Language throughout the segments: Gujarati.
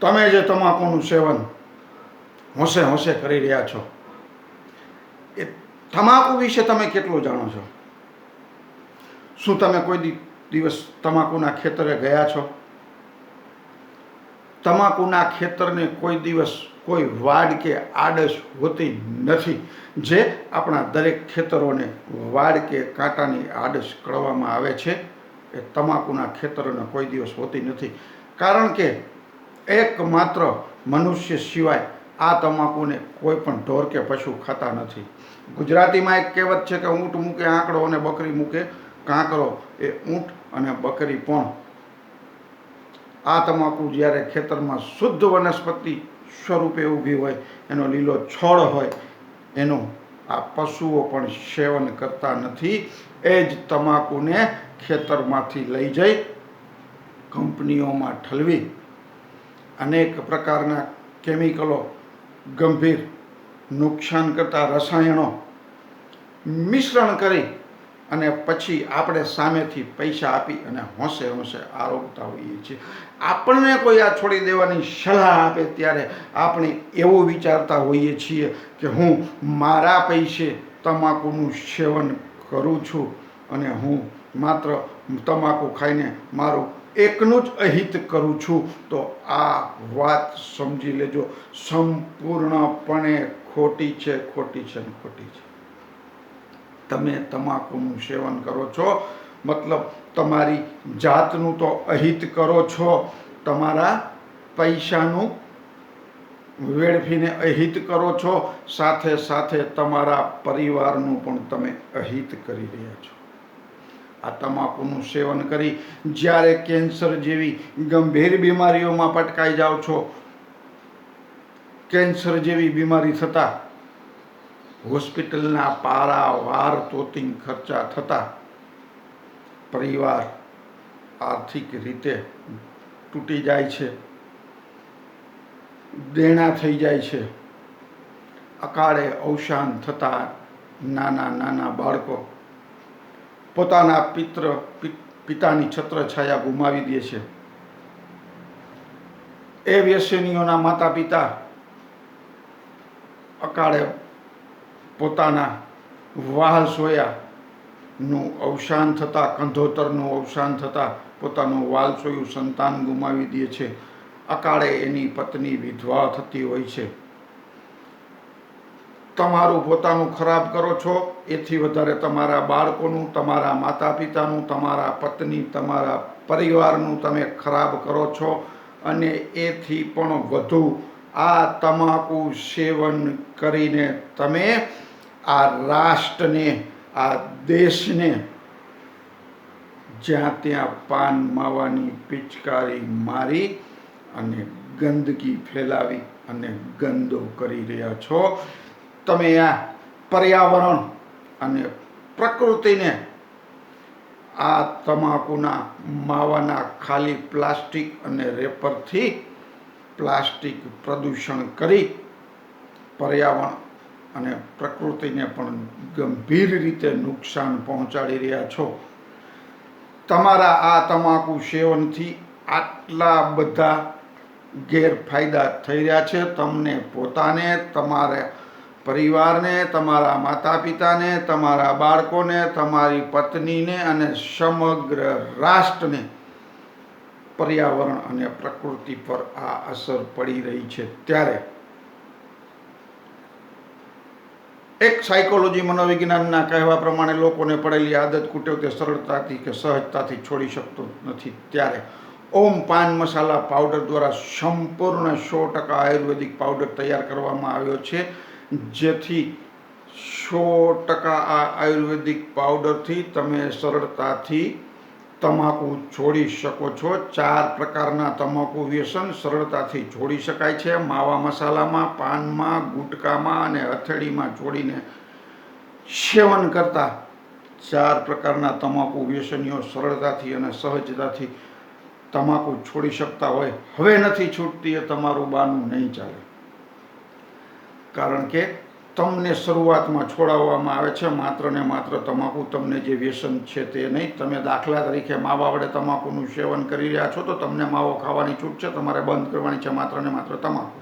તમે જે તમાકુનું સેવન હોંશે હોંશે કરી રહ્યા છો, એ તમાકુ વિશે તમે કેટલું જાણો છો? શું તમે કોઈ દિવસ તમાકુના ખેતરે ગયા છો? તમાકુના ખેતરને કોઈ દિવસ કોઈ વાડ કે આડશ હોતી નથી, જે આપણા દરેક ખેતરોને વાડ કે કાંટાની આડશ કળવામાં આવે છે, એ તમાકુના ખેતરોને કોઈ દિવસ હોતી નથી. કારણ કે એકમાત્ર મનુષ્ય સિવાય આ તમાકુને કોઈ પણ ઢોર કે પશુ ખાતા નથી. ગુજરાતીમાં એક કહેવત છે કે ઊંટ મૂકે આંકડો અને બકરી મૂકે કાંકરો. એ ઊંટ અને બકરી પણ. આ તમાકુ જ્યારે ખેતરમાં શુદ્ધ વનસ્પતિ સ્વરૂપે ઊભી હોય, એનો લીલો છોડ હોય, એનું આ પશુઓ પણ સેવન કરતા નથી, એ જ તમાકુને ખેતરમાંથી લઈ જઈ કંપનીઓમાં ઠલવી અનેક પ્રકારના કેમિકલો ગંભીર નુકસાન કરતા રસાયણો મિશ્રણ કરી અને પછી આપણે સામેથી પૈસા આપી અને હોંશે હોંશે આરોગતા હોઈએ છીએ. આપણને કોઈ આ છોડી દેવાની સલાહ આપે ત્યારે આપણે એવું વિચારતા હોઈએ છીએ કે હું મારા પૈસે તમાકુનું સેવન કરું છું અને હું માત્ર તમાકુ ખાઈને મારું એકનું જ અહિત કરું છું. તો આ વાત સમજી લેજો. સંપૂર્ણપણે ખોટી છે ખોટી છે ને ખોટી છે. તમે તમાકુનું સેવન કરો છો. મતલબ તમારી જાતનું તો અહિત કરો છો. તમારા પૈસાનું વેડફીને અહિત કરો છો. સાથે સાથે તમારા પરિવારનું પણ તમે અહિત કરી રહ્યા છો. આ તમાકુનું સેવન કરી જ્યારે કેન્સર જેવી ગંભીર બીમારીઓમાં પટકાઈ જાઓ છો, કેન્સર જેવી બીમારી થતાં, હોસ્પિટલના પારાવાર તોતિંગ ખર્ચા થતા, પરિવાર આર્થિક રીતે તૂટી જાય છે, દેણા થઈ જાય છે, અકાળે અવસાન થતા નાના નાના બાળકો પોતાના પિત્ર પિતાની છત્રછાયા ગુમાવી દે છે. એ વ્યસનીઓના માતા પિતા અકાળે પોતાના વાહલ સોયાનું અવસાન થતાં, કંધોતરનું અવસાન થતાં પોતાનું વાલસોયું સંતાન ગુમાવી દે છે. અકાળે એની પત્ની વિધવા થતી હોય છે. તમારું પોતાનું ખરાબ કરો છો, એથી વધારે તમારા બાળકોનું, તમારા માતા પિતાનું તમારા પત્ની, તમારા પરિવારનું તમે ખરાબ કરો છો અને એથી પણ વધુ આ તમાકુ સેવન કરીને તમે આ રાષ્ટ્રને, આ દેશને જ્યાં ત્યાં પાન માવાની પિચકારી મારી અને ગંદકી ફેલાવી અને ગંદો કરી રહ્યા છો. તમે આ પર્યાવરણ અને પ્રકૃતિને આ તમાકુના માવાના ખાલી પ્લાસ્ટિક અને રેપરથી પ્લાસ્ટિક પ્રદૂષણ કરી પર્યાવરણ અને પ્રકૃતિને પણ ગંભીર રીતે નુકસાન પહોંચાડી રહ્યા છો. તમારા આ તમાકુ સેવનથી આટલા બધા ગેરફાયદા થઈ રહ્યા છે. તમને પોતાને તમારા પરિવારને, તમારા માતા પિતાને તમારા બાળકોને, તમારી પત્નીને અને સમગ્ર રાષ્ટ્રને પર્યાવરણ અને પ્રકૃતિ પર આ અસર પડી રહી છે. ત્યારે એક સાયકોલોજી મનોવિજ્ઞાનના કહેવા પ્રમાણે લોકોને પડેલી આદત કુટેવ સરળતાથી કે સહજતાથી છોડી શકતો નથી. ત્યારે ઓમ પાન મસાલા પાવડર દ્વારા સંપૂર્ણ સો ટકા આયુર્વેદિક પાવડર તૈયાર કરવામાં આવ્યો છે. જેથી સો ટકા આ આયુર્વેદિક પાવડરથી તમે સરળતાથી તમાકુ છોડી શકો છો. ચાર પ્રકારના તમાકુ વ્યસન સરળતાથી છોડી શકાય છે. માવા મસાલામાં, પાનમાં, ગુટકામાં અને હથેળીમાં છોડીને સેવન કરતા ચાર પ્રકારના તમાકુ વ્યસનીઓ સરળતાથી અને સહજતાથી તમાકુ છોડી શકતા હોય. હવે નથી છૂટતી, એ તમારું બાનું નહીં ચાલે. કારણ કે તમને શરૂઆતમાં છોડાવવામાં આવે છે, માત્ર ને માત્ર તમાકુ તમને જે વ્યસન છે તે નહીં. તમે દાખલા તરીકે માવા વડે તમાકુનું સેવન કરી રહ્યા છો, તો તમને માવો ખાવાની છૂટ છે, તમારે બંધ કરવાની છે માત્ર ને માત્ર તમાકુ.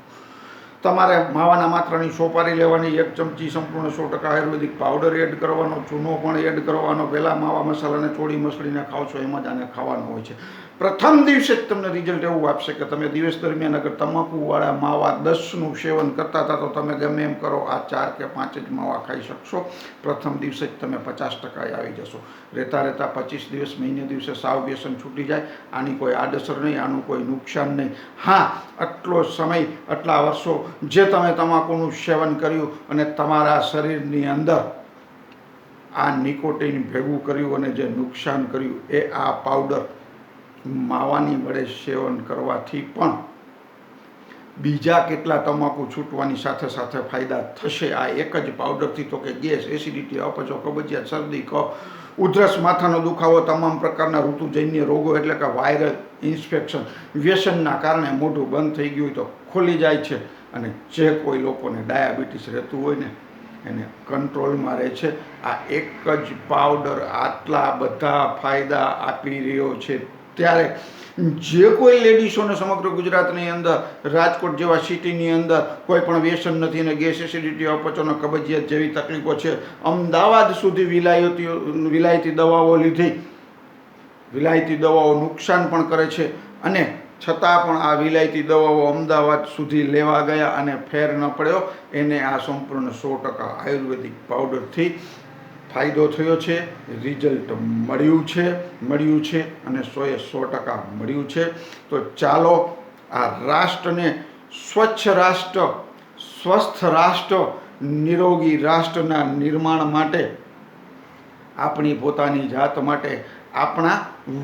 તમારે માવાના માત્રાની સોપારી લેવાની એક ચમચી સંપૂર્ણ સો ટકા આયુર્વેદિક પાવડર એડ કરવાનો, ચૂનો પણ એડ કરવાનો. પહેલાં માવા મસાલાને ચોળી મસળીને ખાવ છો, એમાં જ આને ખાવાનું હોય છે. પ્રથમ દિવસે જ તમને રિઝલ્ટ એવું આપશે કે તમે દિવસ દરમિયાન અગર તમાકુવાળા માવા દસનું સેવન કરતા હતા તો તમે ગમે એમ કરો, આ ચાર કે પાંચ જ માવા ખાઈ શકશો. પ્રથમ દિવસે જ તમે પચાસ ટકાએ આવી જશો. રહેતા રહેતા પચીસ દિવસ, મહિને દિવસે સાવ વ્યસન છૂટી જાય. આની કોઈ આડઅસર નહીં, આનું કોઈ નુકસાન નહીં. હા, આટલો સમય, આટલા વર્ષો જે તમે તમાકુનું સેવન કર્યું અને તમારા શરીરની અંદર આ નિકોટીન ભેગું કર્યું અને જે નુકસાન કર્યું એ આ પાવડર માવાની વડે સેવન કરવાથી પણ બીજા કેટલા તમાકુ છૂટવાની સાથે સાથે ફાયદા થશે? આ એક જ પાવડરથી તો કે ગેસ એસિડિટી અપચો, કબજિયાત, શરદી, કફ, ઉધરસ, માથાનો દુખાવો, તમામ પ્રકારના ઋતુજન્ય રોગો એટલે કે વાયરલ ઇન્ફેક્શન, વ્યસનના કારણે મોઢું બંધ થઈ ગયું હોય તો ખોલી જાય છે અને જે કોઈ લોકોને ડાયાબિટીસ રહેતું હોય ને, એને કંટ્રોલમાં રહે છે. આ એક જ પાવડર આટલા બધા ફાયદા આપી રહ્યો છે. ત્યારે જે કોઈ લેડીઝોને સમગ્ર ગુજરાતની અંદર, રાજકોટ જેવા સિટીની અંદર કોઈ પણ વ્યસન નથી અને ગેસ એસિડિટી અપચોનો કબજિયાત જેવી તકલીફો છે, અમદાવાદ સુધી વિલાયતી વિલાયતી દવાઓ લીધી. વિલાયતી દવાઓ નુકસાન પણ કરે છે અને છતાં પણ આ વિલાયતી દવાઓ અમદાવાદ સુધી લેવા ગયા અને ફેર ન પડ્યો. એને આ સંપૂર્ણ સો ટકા આયુર્વેદિક પાવડરથી ફાયદો થયો છે રિઝલ્ટ મળ્યું છે મળ્યું છે અને સોએ સો ટકા મળ્યું છે. તો ચાલો આ રાષ્ટ્રને સ્વચ્છ રાષ્ટ્ર, સ્વસ્થ રાષ્ટ્ર, નિરોગી રાષ્ટ્રના નિર્માણ માટે, આપણી પોતાની જાત માટે, આપણા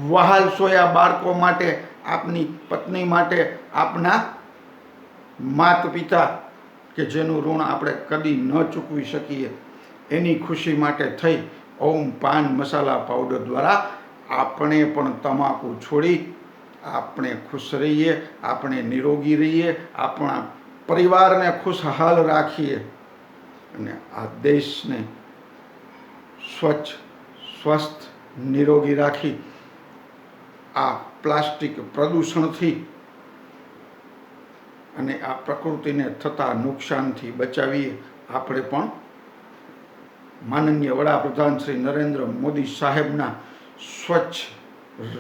વહાલ સોયા બાળકો માટે, આપની પત્ની માટે આપના માત પિતા કે જેનું ઋણ આપણે કદી ન ચૂકવી શકીએ. એની ખુશી માટે થઈ ઓમ પાન મસાલા પાવડર દ્વારા આપણે પણ તમાકુ છોડી આપણે ખુશ રહીએ, આપણે નિરોગી રહીએ, આપણા પરિવારને ખુશહાલ રાખીએ અને આ દેશને સ્વચ્છ, સ્વસ્થ, નિરોગી રાખી આ પ્લાસ્ટિક પ્રદૂષણથી અને આ પ્રકૃતિને થતા નુકસાનથી બચાવીએ. આપણે પણ માનનીય વડાપ્રધાન શ્રી નરેન્દ્ર મોદી સાહેબના સ્વચ્છ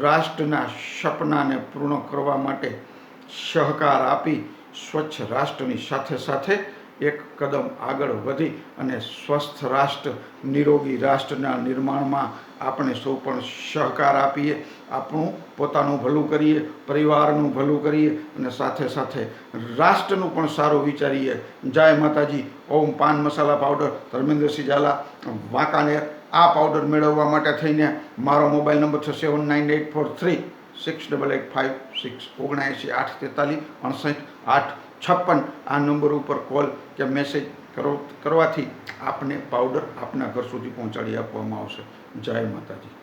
રાષ્ટ્રના સપનાને પૂર્ણ કરવા માટે સહકાર આપી સ્વચ્છ રાષ્ટ્રની સાથે સાથે એક કદમ આગળ વધી અને સ્વસ્થ રાષ્ટ્ર, નિરોગી રાષ્ટ્રના નિર્માણમાં આપણે સૌ પણ સહકાર આપીએ, આપણું પોતાનું ભલું કરીએ, પરિવારનું ભલું કરીએ અને સાથે સાથે રાષ્ટ્રનું પણ સારું વિચારીએ. જય માતાજી. ઓમ પાન મસાલા પાવડર. ધર્મેન્દ્રસિંહ ઝાલા. વાંકાનેર આ પાવડર મેળવવા માટે થઈને મારો મોબાઈલ નંબર છે seven nine eight four three six double eight five six ઓગણએંસી આઠ તેતાલીસ અડસઠ આઠ છપ્પન આ નંબર ઉપર કોલ કે મેસેજ કરો કરવાથી આપને પાવડર આપના ઘર સુધી પહોંચાડી આપવામાં આવશે. જય માતાજી.